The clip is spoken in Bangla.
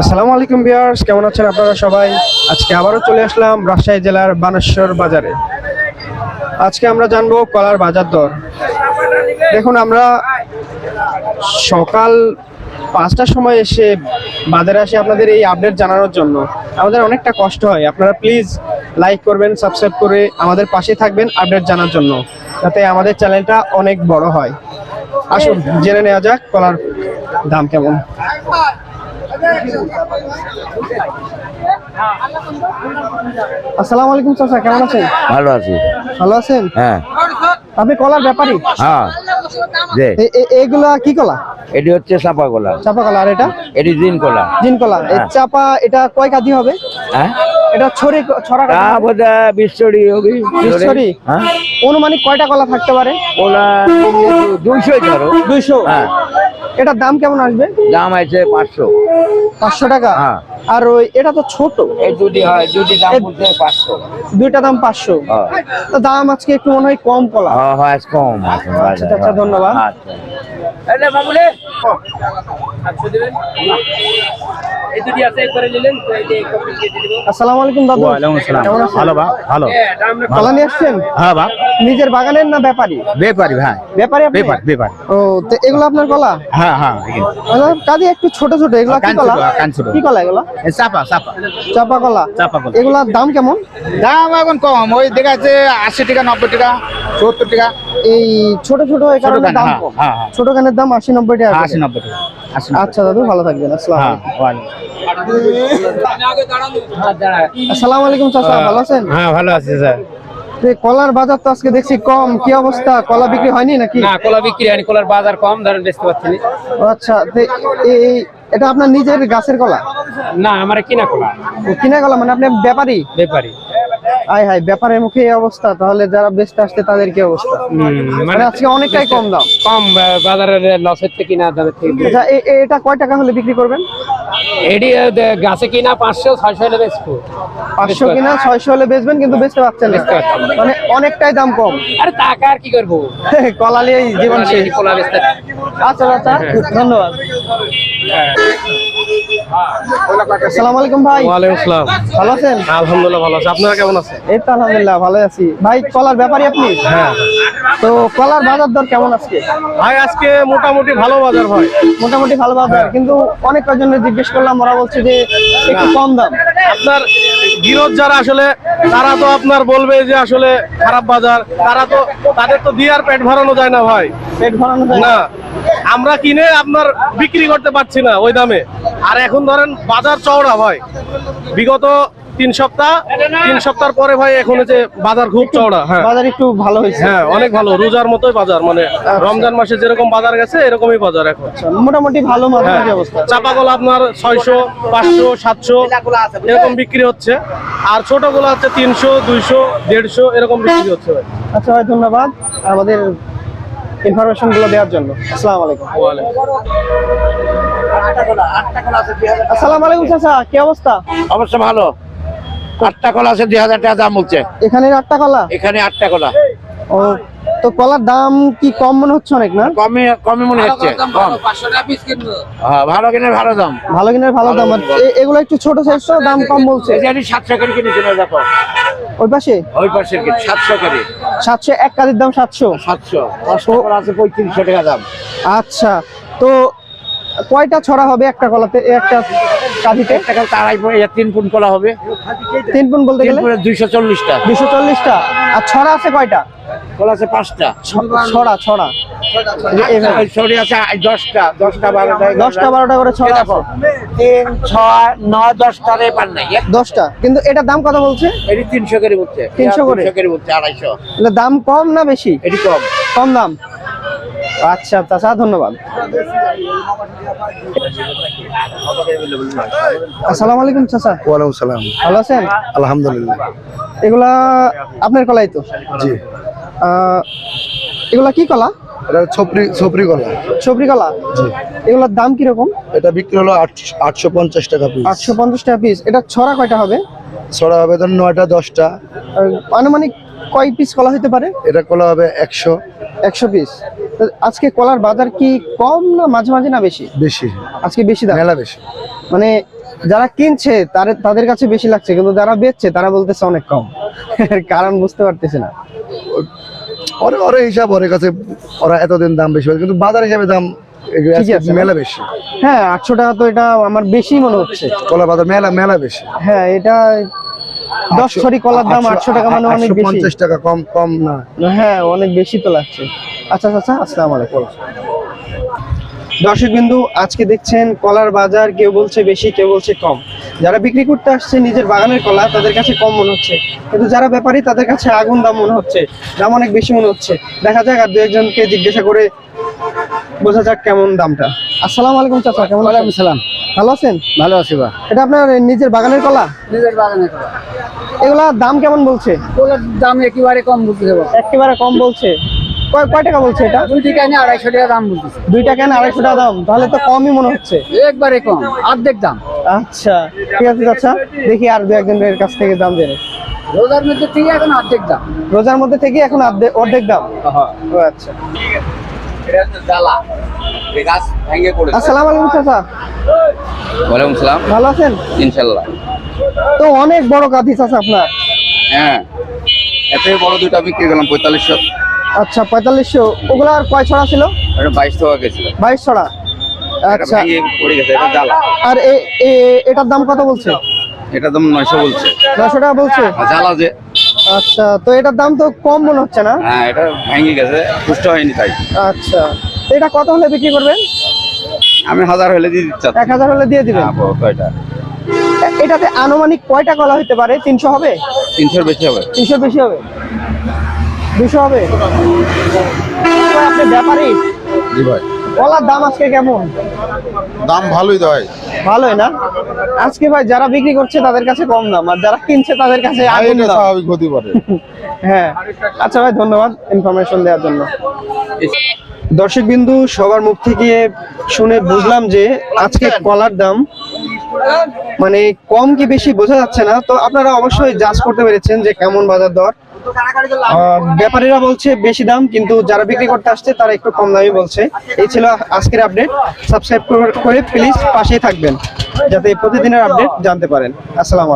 আসসালামু আলাইকুম বিয়ার্স কেমন আছেন আপনারা সবাই? আজকে আবারও চলে আসলাম রাজশাহী জেলার বানেশ্বর বাজারে। আজকে আমরা জানব কলার বাজার দর। দেখুন, আমরা সকাল পাঁচটার সময় এসে বাজারে আসে আপনাদের এই আপডেট জানানোর জন্য। আমাদের অনেকটা কষ্ট হয়। আপনারা প্লিজ লাইক করবেন সাবস্ক্রাইব করে আমাদের পাশে থাকবেন আপডেট জানার জন্য, যাতে আমাদের চ্যানেলটা অনেক বড় হয়। আসুন, জেনে নেওয়া যাক কলার দাম কেমন। আসসালামু আলাইকুম চাচা কেমন আছেন? ভালো আছি। ভালো আছেন? হ্যাঁ। আপনি কলার ব্যাপারী? হ্যাঁ। এগুলা কি কলা? এটি হচ্ছে চাপা কলা। চাপা কলা আর এটা? এটি দিন কলা। জিন কলা। এই হ্যাঁ। চাপা এটা কয় কাদি হবে? হ্যাঁ? এটা ছড়ি ছড়া তা বোধ হয় হবে? হ্যাঁ। অনুমানিক কয়টা কলা থাকতে পারে? কলা দুইশো ধরো। দুইশো। হ্যাঁ। এটার দাম কেমন আসবে? দাম আছে পাঁচশো। পাঁচশো টাকা? হ্যাঁ। আর ওই এটা তো ছোট। এই যদি হয় যদি দাম বলতে পাঁচশো। দুইটা দাম পাঁচশো। হ্যাঁ। তো দাম আজকে একটু মনে হয় কম কলা। হ্যাঁ, হয় কম আচ্ছা, আচ্ছা, ধন্যবাদ। আচ্ছা। আসসালামু আলাইকুম দাদু। ওয়ালাইকুম আসসালাম। ভালো বা? ভালো। কলা নিয়ে আসছেন? হ্যাঁ বা। নিজের বাগানের না ব্যাপারী? ব্যাপারি ভাই। ব্যাপারী আপনি? ব্যাপার ব্যাপার। ও তো এগুলো আপনার কলা হ্যাঁ হ্যাঁ এগুলো। কাজে একটু ছোট ছোট এগুলো কি কলা কান কি কলা এগুলো? চাপা চাপা। চাপা কলা চাপা কলা। এগুলার দাম কেমন? দাম এখন কম। ওই দেখা যাচ্ছে আশি টাকা নব্বই টাকা সত্তর টাকা। এই ছোট ছোট এই কারণে কান, দাম হ্যাঁ, কম। হ্যাঁ, হ্যাঁ। ছোট কানের দাম আশি নব্বই টাকা আশি করে। নব্বই টাকা। আশি নব্বই আচ্ছা দাদু ভালো থাকবেন আসসালাম হ্যাঁ আলাইকুম। চাচা ভালো আছেন? হ্যাঁ ভালো আছি স্যার। কলার বাজার তো আজকে দেখছি কম কি অবস্থা? কলা বিক্রি হয়নি নাকি? না কলা বিক্রি হয়নি কলার বাজার কম ধরেন বেচতে পারছি আচ্ছা এই এটা আপনার নিজের গাছের কলা? না আমার কিনা কলা। ও কিনা কলা মানে আপনি ব্যাপারী? ব্যাপারি। আয় হায় ব্যাপারের মুখে এই অবস্থা তাহলে যারা বেচতে আসছে তাদের কি অবস্থা? মানে মানে আজকে অনেকটাই কম দাম। কম বাজারের লসের থেকে কিনা দামের থেকে আচ্ছা এটা কয় টাকা হলে বিক্রি করবেন? এডি গাছে কিনা পাঁচশো ছয়শো হলে বেচবো। পাঁচশো কিনা ছয়শো হলে বেচবেন কিন্তু বেচতে পারছেন না। মানে অনেকটাই দাম কম। আরে টাকা আর কি করব? কলা নিয়েই জীবন শেষ। কলা বেচতে? আচ্ছা আচ্ছা ধন্যবাদ। আসসালামু আলাইকুম ভাই। ওয়ালাইকুম আসসালাম। ভালো আছেন? আলহামদুলিল্লাহ ভালো আছে। আপনারা কেমন আছেন? এই তো আলহামদুলিল্লাহ ভালো আছি। ভাই কলার ব্যাপারী আপনি? হ্যাঁ। তো কলার বাজার দর কেমন আজকে? ভাই আজকে মোটামুটি ভালো বাজার ভাই মোটামুটি ভালো বাজার কিন্তু অনেক কজনের জিজ্ঞেস করলাম ওরা বলছে যে একটু কম দাম। আপনার গিরত যারা আসলে তারা তো আপনার বলবে যে আসলে খারাপ বাজার তারা তো তাদের তো দিয়ে আর পেট ভরানো যায় না ভাই পেট ভরানো। না আমরা কিনে আপনার বিক্রি করতে পারছি না ওই দামে আর এখন ধরেন বাজার চওড়া ভাই বিগত তিন সপ্তাহ তিন সপ্তাহ পরে ভাই এখন যে বাজার খুব চওড়া হ্যাঁ। বাজার একটু ভালো হয়েছে। হ্যাঁ অনেক ভালো রোজার মতোই বাজার মানে রমজান মাসে যেরকম বাজার গেছে এরকমই বাজার এখন। মোটামুটি ভালো হ্যাঁ মাঝামাঝি অবস্থা। চাপাগুলো আপনার ছয়শো পাঁচশো সাতশো এরকম বিক্রি হচ্ছে। আর ছোটগুলো হচ্ছে তিনশো দুইশো দেড়শো এরকম বিক্রি হচ্ছে ভাই। আচ্ছা ভাই ধন্যবাদ আমাদের ইনফরমেশনগুলো দেওয়ার জন্য। আসসালামু আলাইকুম। আসসালামু আলাইকুম চাচা কি অবস্থা? অবশ্য ভালো। আটটা কলা আছে দুই হাজার টাকা দাম বলছে। এখানে আটটা কলা? এখানে আটটা কলা। ও তো কলার দাম কি কম মনে হচ্ছে অনেক না? কমে কমে মনে হচ্ছে কম। হ্যাঁ ভালো কিনে ভালো দাম। ভালো কিনে ভালো দাম। আর এগুলো একটু ছোট সাইজ তো দাম কম বলছে। এই যে আমি সাতশো করে কিনেছিল দেখো। ওই পাশে? ওই পাশে কিনে সাতশো করে। সাতশো এক কাজের দাম সাতশো। সাতশো। আছে পঁয়ত্রিশশো টাকা দাম। আচ্ছা তো কয়টা ছড়া হবে একটা কলাতে একটা কাঁধিতে? একটা আড়াই তিন পুন কলা হবে। তিন পুন বলতে গেলে? দুইশো চল্লিশটা। দুইশো চল্লিশটা। আর ছড়া আছে কয়টা? কলা আছে পাঁচটা। ছড়া ছড়া। ছড়ি আছে দশটা দশটা বারোটা দশটা বারোটা করে তিন ছয় নয় দশটা দশটা। কিন্তু দাম কত বলছে? এটি তিনশো করে তিনশো করে? আড়াইশো। দাম কম না বেশি? এটি কম। কম দাম? আচ্ছা চাচা ধন্যবাদ। আসসালামু আলাইকুম চাচা। ওয়ালাইকুম সালাম। ভালো আছেন? আলহামদুলিল্লাহ। এগুলা আপনার কলাই তো? জি। এগুলা কি কলা? এটা ছপরি ছপরি কলা। সবরি কলা? জি। এগুলার দাম কীরকম? এটা বিক্রি হলো আটশো আটশো পঞ্চাশ টাকা পিস আটশো পঞ্চাশ টাকা পিস এটা ছড়া কয়টা হবে? ছড়া হবে ধর নয়টা দশটা। আনুমানিক কয় পিস কলা হতে পারে? এটা কলা হবে একশো। একশো পিস আজকে কলার বাজার কি কম না মাঝে মাঝে না বেশি? বেশি। আজকে বেশি দাম? মেলা বেশি। মানে যারা কিনছে তার- তাদের কাছে বেশি লাগছে কিন্তু যারা বেচছে তারা বলতেছে অনেক কম। কারণ বুঝতে পারতেছে না। ওরা ওরা হিসাব ওর কাছে ওরা এতদিন দাম বেশি কিন্তু বাজার হিসাবে দাম? মেলা বেশি। হ্যাঁ আটশো টাকা তো এটা আমার বেশি মনে হচ্ছে। কলা বাজার মেলা মেলা বেশি। হ্যাঁ এটা দশ ছড়ি কলার দাম আটশো টাকা মানে অনেক বেশি। পঞ্চাশ টাকা কম কম না। হ্যাঁ অনেক বেশি তো লাগছে। আচ্ছা আচ্ছা আসসালাম আলাইকুম। দর্শক বিন্দু আজকে দেখছেন কলার বাজার কেউ বলছে বেশি কেউ বলছে কম। যারা বিক্রি করতে আসছে নিজের বাগানের কলা তাদের কাছে কম মনে হচ্ছে। কিন্তু যারা ব্যাপারী তাদের কাছে আগুন দাম মনে হচ্ছে। দাম অনেক বেশি মনে হচ্ছে। দেখা যাক আর দু একজনকে জিজ্ঞাসা করে বোঝা যাক কেমন দামটা। আসসালামু আলাইকুম চাচা কেমন আছেন? সালাম। ভালো আছেন? ভালো আছি বা। এটা আপনার নিজের বাগানের কলা? নিজের বাগানের কলা। এগুলা দাম কেমন বলছে? ওগুলোর দাম একেবারে কম বলতেছে বাবা একেবারে কম বলছে। কয় কয় টাকা বলছে এটা? টাকা নিয়ে আড়াইশো টাকা দাম বলতেছে। টাকা না আড়াইশো টাকা দাম? তাহলে তো কমই মনে হচ্ছে। একবারে কম অর্ধেক দাম। আচ্ছা ঠিক আছে আচ্ছা দেখি আর দু একজনের কাছ থেকে দাম জেনে। রোজার মধ্যে থেকে এখন অর্ধেক দাম। রোজার মধ্যে থেকে এখন অর্ধেক- অর্ধেক দাম? আচ্ছা। আসসালামু আলাইকুম চাচা। ওয়ালাইকুম সালাম। ভালো আছেন? ইনশাল্লাহ তো অনেক বড় কাঁথি চাচা আপনার। হ্যাঁ। এত বড় দুটা বিক্রি করলাম পঁয়তাল্লিশশো। আচ্ছা পঁয়তাল্লিশশো। ওগুলো আর কয় ছড়া ছিল? বাইশ টাকা গেছিল। বাইশ ছড়া? আচ্ছা। আর এটার দাম কত বলছে? এটা দাম নয়শো বলছে। নশো টাকা বলছে? জ্বালা যে। আচ্ছা তো এটার দাম তো কম মনে হচ্ছে না? হ্যাঁ এটা ভেঙে গেছে পুষ্ট হয়নি তাই। আচ্ছা। এটা কত হলে বিক্রি করবেন? আমি হাজার হলে দিয়ে দিচ্ছি এক হাজার হলে দিয়ে দিবেন? হ্যাঁ এ- এটাতে আনুমানিক কয়টা কলা হতে পারে? তিনশো হবে? তিনশোর বেশি হবে। তিনশো বেশি হবে? দুশো হবে? তো আপনি ব্যাপারী? জি ভাই। কলার দাম আজকে কেমন? দাম ভালোই তো ভাই। ভালোই না? আজকে ভাই যারা বিক্রি করছে তাদের কাছে কম দাম আর যারা কিনছে তাদের কাছে আগুন দাম। স্বাভাবিক হতে পারে হ্যাঁ। আচ্ছা ভাই ধন্যবাদ ইনফরমেশন দেওয়ার জন্য। দর্শক বিন্দু সবার মুখ থেকে শুনে বুঝলাম যে আজকে কলার দাম মানে কম কি বেশি বোঝা যাচ্ছে না, তো আপনারা অবশ্যই যাচ করতে পেরেছেন যে কেমন বাজার দর। ব্যাপারীরা বলছে বেশি দাম, কিন্তু যারা বিক্রি করতে আসছে তারা একটু কম দামই বলছে। এই ছিল আজকের আপডেট সাবস্ক্রাইব করে প্লিজ পাশেই থাকবেন, যাতে প্রতিদিনের আপডেট জানতে পারেন। আসসালাম